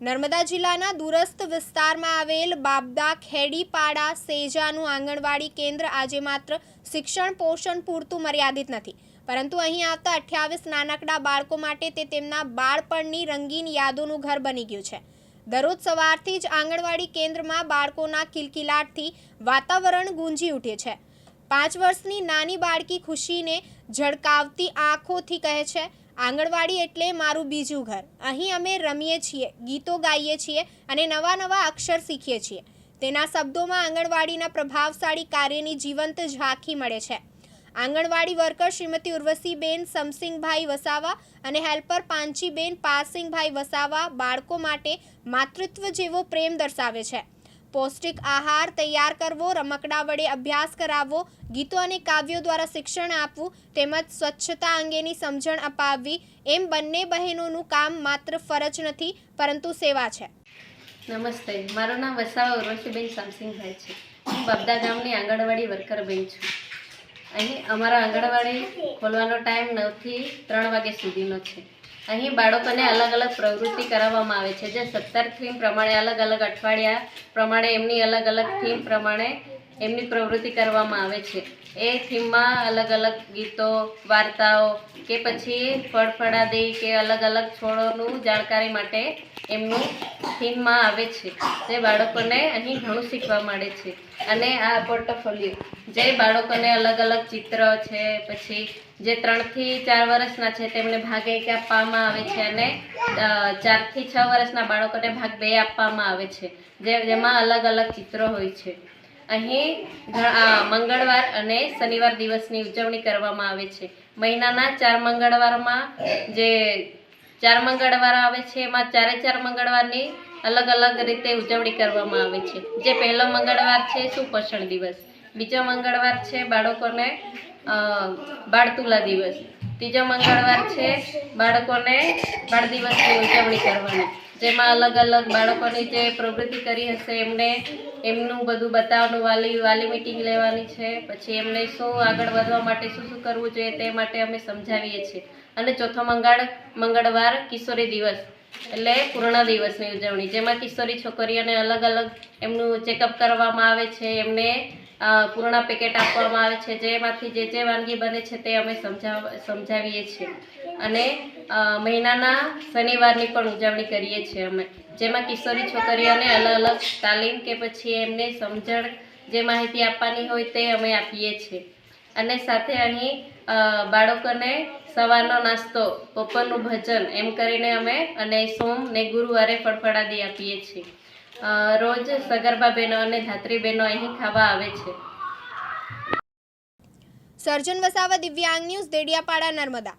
નર્મદા જિલ્લાના દૂરસ્થ વિસ્તારમાં આવેલ બાબદા ખેડીપાડા સેજાનું આંગણવાડી કેન્દ્ર આજે માત્ર શિક્ષણ પોષણ પૂરતું મર્યાદિત નથી. પરંતુ અહીં આવતા અઠ્યાવીસ નાનકડા બાળકો માટે તે તેમના બાળપણની રંગીન યાદોનું ઘર બની ગયું છે. દરરોજ સવારથી જ આંગણવાડી કેન્દ્રમાં બાળકોના કિલકિલાટથી વાતાવરણ ગુંજી ઉઠે છે. પાંચ વર્ષની નાની બાળકી ખુશીને ઝળકાવતી આંખોથી કહે છે આંગણવાડી એટલે મારું બીજું ઘર. અહીં અમે રમીએ છીએ, ગીતો ગાઈએ છીએ અને નવા નવા અક્ષર શીખીએ છીએ. તેના શબ્દોમાં આંગણવાડીના પ્રભાવશાળી કાર્યની જીવંત ઝાંખી મળે છે. આંગણવાડી વર્કર શ્રીમતી ઉર્વશીબેન સમસિંગભાઈ વસાવા અને હેલ્પર પાંચીબેન પારસિંગભાઈ વસાવા બાળકો માટે માતૃત્વ જેવો પ્રેમ દર્શાવે છે. પૌષ્ટિક આહાર તૈયાર કરવો, રમકડા વડે અભ્યાસ કરાવવો, ગીતો અને કાવ્યો દ્વારા શિક્ષણ આપવું તેમજ સ્વચ્છતા અંગેની સમજણ અપાવવી, એમ બંને બહેનોનું કામ માત્ર ફરજ નથી, પરંતુ સેવા છે. નમસ્તે. મારું નામ વસાવા ઉર્વશીબેન શામસિંગભાઈ છે. હું બબદા ગામની આંગણવાડી વર્કર બેન છું. અહીં અમારા આંગણવાડી ખોલવાનો ટાઈમ નવથી ત્રણ વાગ્યા સુધીનો છે. અહીં બાળકોને અલગ અલગ પ્રવૃત્તિ કરાવવામાં આવે છે. જે સત્તર થીમ પ્રમાણે અલગ અલગ અઠવાડિયા પ્રમાણે, એમની અલગ અલગ થીમ પ્રમાણે એમની પ્રવૃત્તિ કરવામાં આવે છે. એ થીમમાં અલગ અલગ ગીતો, વાર્તાઓ કે પછી ફળફળાદી કે અલગ અલગ છોડોનું જાણકારી માટે એમનું થીમમાં આવે છે, જે બાળકોને અહીં ઘણું શીખવા મળે છે. અને આ પોર્ટફોલિયો, જે બાળકોને અલગ અલગ ચિત્ર છે, પછી જે ત્રણથી ચાર વર્ષના છે, તેમને ભાગ એક આપવામાં આવે છે અને ચારથી છ વર્ષના બાળકોને ભાગ બે આપવામાં આવે છે. જે, જેમાં અલગ અલગ ચિત્રો હોય છે. અહીં મંગળવાર અને શનિવાર દિવસની ઉજવણી કરવામાં આવે છે. મહિનાના ચાર મંગળવારમાં જે ચાર મંગળવાર આવે છે, એમાં ચારે ચાર મંગળવારની અલગ અલગ રીતે ઉજવણી કરવામાં આવે છે. જે પહેલો મંગળવાર છે સુપોષણ દિવસ. બીજો મંગળવાર છે બાળકોને બાળતુલા દિવસ. ત્રીજો મંગળવાર છે બાળકોને બાળ દિવસની ઉજવણી કરવાની. જેમાં અલગ અલગ બાળકોની જે પ્રવૃત્તિ કરી હશે, એમને એમનું બધું બતાવવાનું, વાલી વાલી મિટિંગ લેવાની છે. પછી એમને શું આગળ વધવા માટે શું શું કરવું જોઈએ તે માટે અમે સમજાવીએ છીએ. અને ચોથો મંગળ, મંગળવાર કિશોરી દિવસ, એટલે પૂર્ણ દિવસની ઉજવણી, જેમાં કિશોરી છોકરીઓને અલગ અલગ એમનું ચેકઅપ કરવામાં આવે છે, એમને પૂર્ણ પેકેટ આપવામાં આવે છે. જેમાંથી જે જે વાનગી બને છે તે અમે સમજાવ, સમજાવીએ છીએ. અને મહિનાના શનિવારની પણ ઉજવણી કરીએ છીએ અમે. જેમાં કિશોરી છોકરીઓને અલગ અલગ તાલીમ કે પછી એમને સમજણ જે માહિતી આપવાની હોય તે અમે આપીએ છીએ. અને સાથે અહીં બાળકોને સવારનો નાસ્તો, બપોરનું ભજન એમ કરીને અમે અને સોમ ને ગુરુવારે ફળફળાદી આપીએ છીએ. રોજ સગર્ભા બહેનો અને ધાત્રી બહેનો અહીં ખાવા આવે છે. સર્જન વસાવા દિવ્યાંગ ન્યૂઝ દેડિયાપાડા નર્મદા.